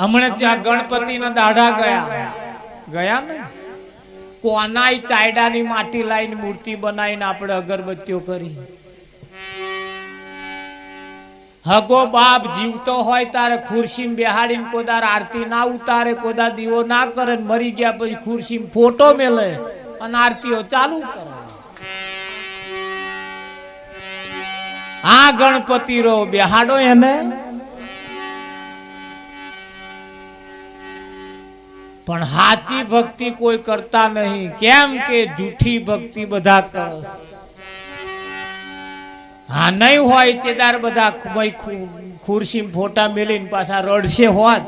હમણાં ત્યાં ગણપતિના દાઢા ગયા. ગયા ને? કોનાય ચાયડાની માટી લાવીને મૂર્તિ બનાવીને આપણે અગરબત્તીઓ કરી. હગો બાપ જીવતો હોય તારે ખુરશીમાં બેહાડીને કોદાર આરતી ના ઉતારે કોદા દીવો ના કરે મરી ગયા પછી ખુરશીમાં ફોટો મેલે અને આરતીઓ ચાલુ કરે. આ ગણપતિ રો બેહાડો એને. પણ સાચી ભક્તિ કોઈ કરતા નહીં. કેમ કે જૂઠી ભક્તિ બધા કરે હા, નહીં હોય ચેદાર બધા ખુરશી ફોટા મેલીને પાછા રડશે હોત.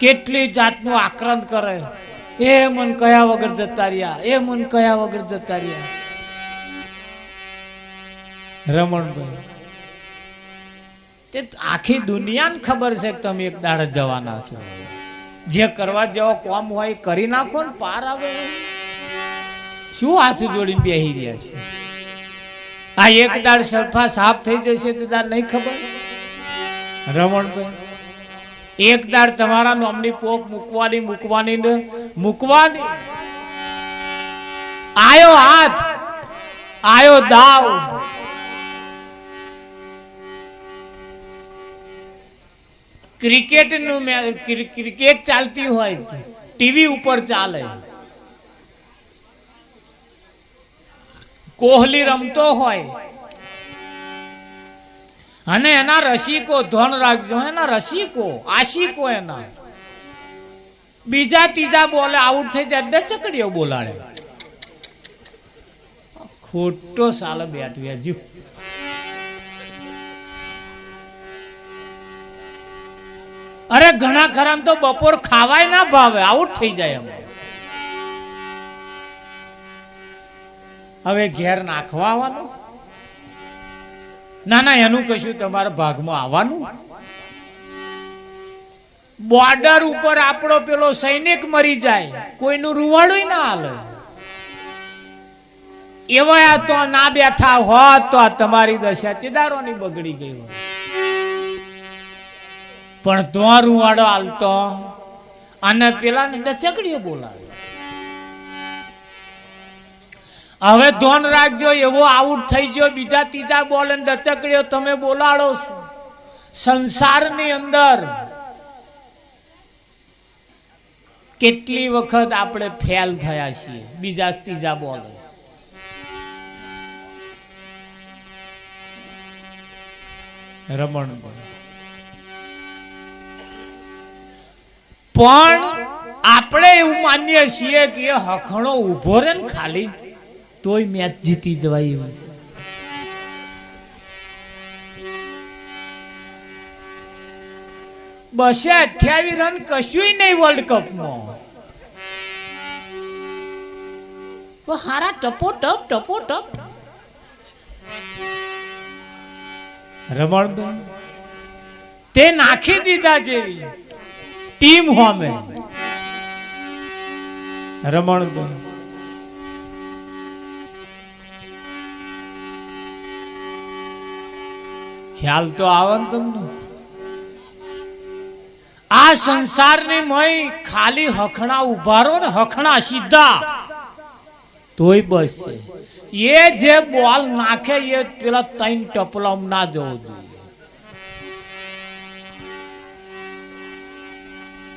કેટલી જાતનું આક્રંદ કરે. એ મન કયા વગર જતા રહ્યા? એ મન કયા વગર જતા રહ્યા? રમણભાઈ. તે આખી દુનિયાને ખબર છે કે તમે એક દાડે જવાના છો. જે કરવા જેવો કોમ હોય કરી નાખો ને પાર આવે. શું હાથ જોડીને બેહી રહ્યા છે? આ એક દાડ સરફા સાફ થઈ જશે તે દાડ નહીં ખબર? રમણભાઈ, એક દાડ તમારા નોમની પોક મૂકવાની મૂકવાની ને મૂકવાની. આયો હાથ, આયો દાવ. ક્રિકેટનું ક્રિકેટ ચાલતી હોય, ટીવી ઉપર ચાલે. કોહલી રમતો હોય. અને એના રસિકો, ધન રાખજો, એના રસિકો, આશિકો એના. બીજા ત્રીજા બોલે, આઉટ થઈ જાય, બે ચકડીઓ બોલાડે. ખોટો સાલ બેટ વેજ્યું ઘણા ખરા તો બપોર ખાવાય ના ભાવે આઉટ થઈ જાય એમ. હવે ઘેર નાખવા આવવાનું? ના ના, એનું કશું તમારા ભાગમાં આવવાનું? બોર્ડર ઉપર આપણો પેલો સૈનિક મરી જાય, કોઈનું રૂવાડું ના હાલે. એવા તો ના બેઠા હોત તો તમારી દશા ચિદારોની બગડી ગઈ હોત. પણ તો વાળો હાલતો. અને પેલા ને દચકડીઓ બોલાવે. હવે ધોન રાખજો, એવો આઉટ થઈ ગયો, બીજા ત્રીજા બોલ દચકડીઓ તમે બોલાડો છો. સંસારની અંદર કેટલી વખત આપણે ફેલ થયા છીએ, બીજા ત્રીજા બોલે. રમણભાઈ પણ આપણે એવું માનીએ છીએ કે એ હખણો ઊભો રહે ને ખાલી તોય મેચ જીતી જવાય એવું છે. બસે અઠ્યાવીસ રન કશું નહીં વર્લ્ડ કપમાં તો હારા ટપો ટપ ટપો ટપ. રમણભાઈ તે નાખી દીધા જેવી. ટીમ હોમે. રમણભાઈ ખ્યાલ તો આવે ને તમને? આ સંસારની મય ખાલી હખણા ઉભારો ને હખણા સીધા. તોય બસ છે. એ જે બોલ નાખે એ પેલા ત્રણ ટપલામ ના જવો જોઈએ.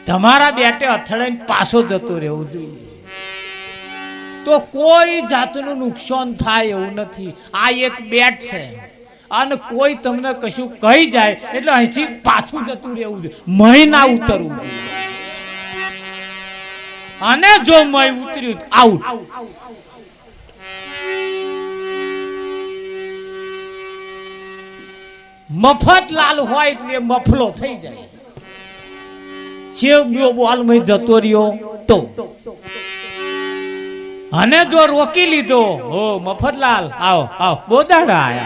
તમારા બેટે અથડાઈને પાછો જતો રહેવું જોઈએ. તો કોઈ જાતનું નુકસાન થાય એવું નથી. આ એક બેટ છે. અને કોઈ તમને કશું કહી જાય એટલે અહીંથી પાછું જતું રહેવું જોઈએ. મય ના ઉતરવું જોઈએ. અને જો મય ઉતર્યું આઉટ મફત લાલ હોય એટલે મફલો થઈ જાય. શેવ બોલમાં જતો રહ્યો તો. અને જો રોકી લીધો, હો, મફતલાલ, આવો આવો બોદાડા આયા.